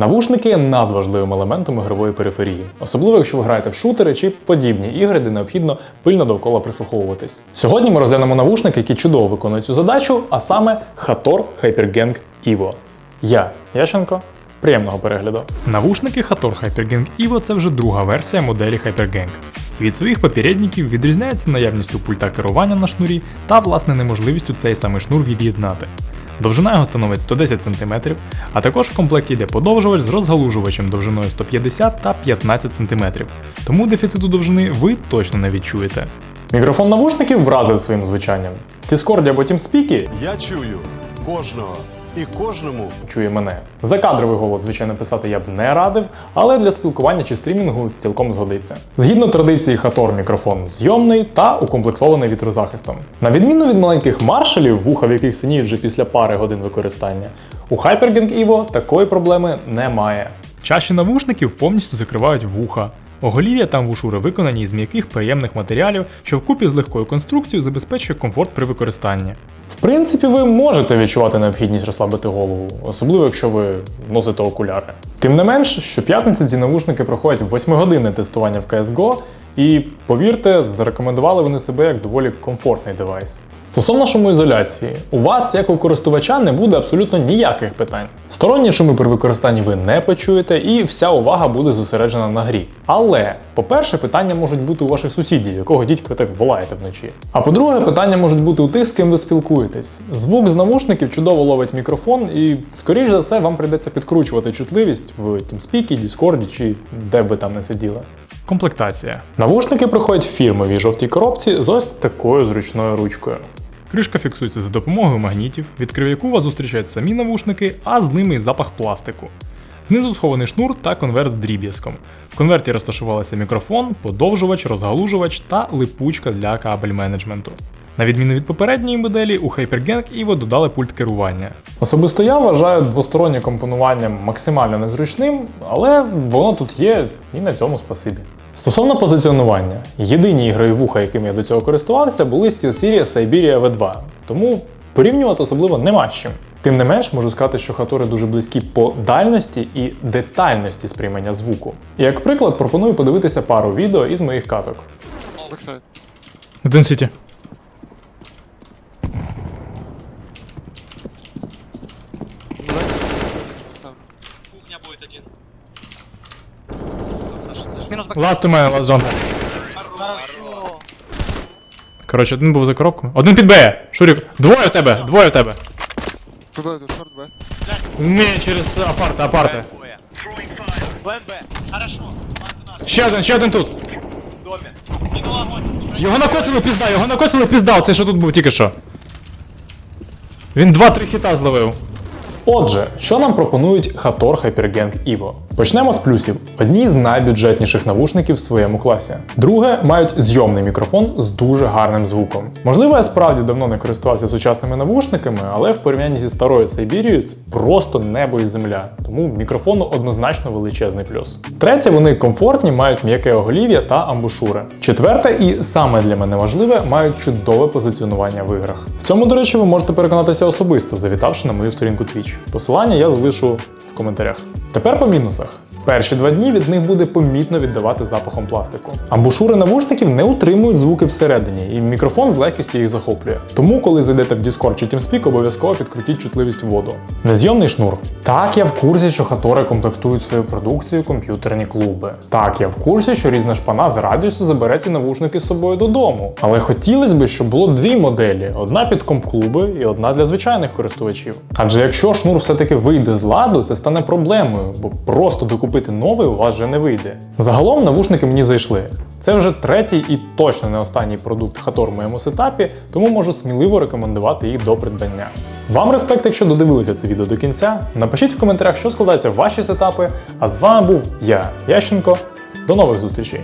Навушники надважливим елементом ігрової периферії, особливо якщо ви граєте в шутери чи подібні ігри, де необхідно пильно довкола прислуховуватись. Сьогодні ми розглянемо навушники, які чудово виконують цю задачу, а саме Hator Hypergang Evo. Я Ященко. Приємного перегляду. Навушники Hator Hypergang Evo це вже друга версія моделі Hypergang. Від своїх попередників відрізняється наявністю пульта керування на шнурі та власне неможливістю цей самий шнур від'єднати. Довжина його становить 110 см, а також в комплекті йде подовжувач з розгалужувачем довжиною 150 та 15 см. Тому дефіциту довжини ви точно не відчуєте. Мікрофон навушників вразив своїм звучанням. В Discord або TeamSpeak Я чую кожного і кожному чує мене. Закадровий голос, звичайно, писати я б не радив, але для спілкування чи стрімінгу цілком згодиться. Згідно традиції Хатор мікрофон зйомний та укомплектований вітрозахистом. На відміну від маленьких маршалів, вуха в яких синіють вже після пари годин використання, у Hypergang Evo такої проблеми немає. Чаші навушників повністю закривають вуха. Оголів'я та вушури виконані із м'яких приємних матеріалів, що вкупі з легкою конструкцією забезпечує комфорт при використанні. В принципі, ви можете відчувати необхідність розслабити голову, особливо якщо ви носите окуляри. Тим не менш, щоп'ятниці ці навушники проходять 8-годинне тестування в CSGO, і повірте, зарекомендували вони себе як доволі комфортний девайс. Стосовно шумоізоляції, у вас, як у користувача, не буде абсолютно ніяких питань. Сторонні шуми при використанні ви не почуєте, і вся увага буде зосереджена на грі. Але, по-перше, питання можуть бути у ваших сусідів, якого дідька так волаєте вночі. А по-друге, питання можуть бути у тих, з ким ви спілкуєтесь. Звук з навушників чудово ловить мікрофон, і, скоріш за все, вам прийдеться підкручувати чутливість в TeamSpeak, Discord чи де б ви там не сиділи. Комплектація. Навушники проходять в фірмовій жовтій коробці з ось такою зручною ручкою. Кришка фіксується за допомогою магнітів, відкрив яку вас зустрічають самі навушники, а з ними й запах пластику. Знизу схований шнур та конверт з дріб'язком. В конверті розташувалися мікрофон, подовжувач, розгалужувач та липучка для кабель менеджменту. На відміну від попередньої моделі, у Hypergang Evo додали пульт керування. Особисто я вважаю двостороннє компонування максимально незручним, але воно тут є і на цьому спасибі. Стосовно позиціонування, єдині ігрові вуха, якими я до цього користувався, були SteelSeries Siberia V2, тому порівнювати особливо нема з чим. Тим не менш, можу сказати, що хатори дуже близькі по дальності і детальності сприймання звуку. І як приклад, пропоную подивитися пару відео із моїх каток. Один сіті. Кухня будет один. Мінус бак. Ласт у мене, ласт зон. Хорошо. Коротше, один був за коробку. Один під Б. Шурік, двоє в тебе, двоє в тебе. Туда иду, шорт Б. Ні, через апарти, апарти. Бен Б. Хорошо. Мат у нас. Ще один, ще один тут. В доме. Кинул огонь. Його накосили пізда, його накосили пізда, оцей що тут був тільки що. Він 2-3 хіта зловив. Отже, що нам пропонують Hator Hypergang Evo? Почнемо з плюсів. Одні з найбюджетніших навушників в своєму класі. Друге, мають зйомний мікрофон з дуже гарним звуком. Можливо, я справді давно не користувався сучасними навушниками, але в порівнянні зі старою Сайбірією це просто небо і земля. Тому мікрофону однозначно величезний плюс. Третє, вони комфортні, мають м'яке оголів'я та амбушури. Четверте, і саме для мене важливе, мають чудове позиціонування в іграх. Цьому, до речі, ви можете переконатися особисто, завітавши на мою сторінку Twitch. Посилання я залишу в коментарях. Тепер по мінусах. Перші два дні від них буде помітно віддавати запахом пластику. Амбушури навушників не утримують звуки всередині, і мікрофон з легкістю їх захоплює. Тому, коли зайдете в Discord чи TeamSpeak, обов'язково підкрутіть чутливість воду. Незйомний шнур. Так, я в курсі, що хатори комплектують свою продукцію комп'ютерні клуби. Так, я в курсі, що різна шпана з радістю забере ці навушники з собою додому. Але хотілося б, щоб було дві моделі: одна під комп-клуби і одна для звичайних користувачів. Адже якщо шнур все-таки вийде з ладу, це стане проблемою, бо просто докупити новий у вас вже не вийде. Загалом навушники мені зайшли. Це вже третій і точно не останній продукт Хатор в моєму сетапі, тому можу сміливо рекомендувати їх до придбання. Вам респект, якщо додивилися це відео до кінця. Напишіть в коментарях, що складаються ваші сетапи. А з вами був я, Ященко. До нових зустрічей!